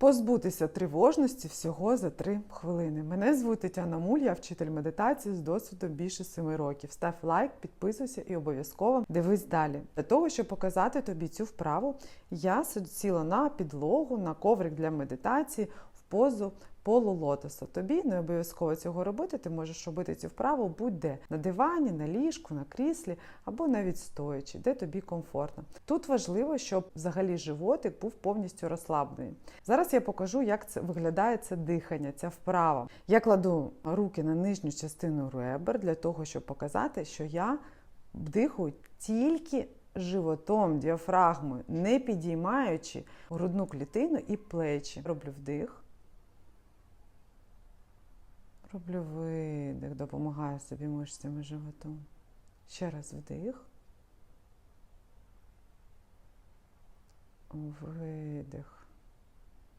Позбутися тривожності всього за 3 хвилини. Мене звуть Тетяна Муль, я вчитель медитації з досвідом більше 7 років. Став лайк, підписуйся і обов'язково дивись далі. Для того, щоб показати тобі цю вправу, я сіла на підлогу, на коврик для медитації в позу полулотоса. Тобі не обов'язково цього робити. Ти можеш робити цю вправу будь-де на дивані, на ліжку, на кріслі або навіть стоячи, де тобі комфортно. Тут важливо, щоб взагалі животик був повністю розслаблений. Зараз я покажу, як це виглядає це дихання, ця вправа. Я кладу руки на нижню частину ребер для того, щоб показати, що я дихаю тільки животом, діафрагмою, не підіймаючи грудну клітину і плечі. Роблю вдих. Роблю видих, допомагаю собі мишцями животу. Ще раз вдих. Видих.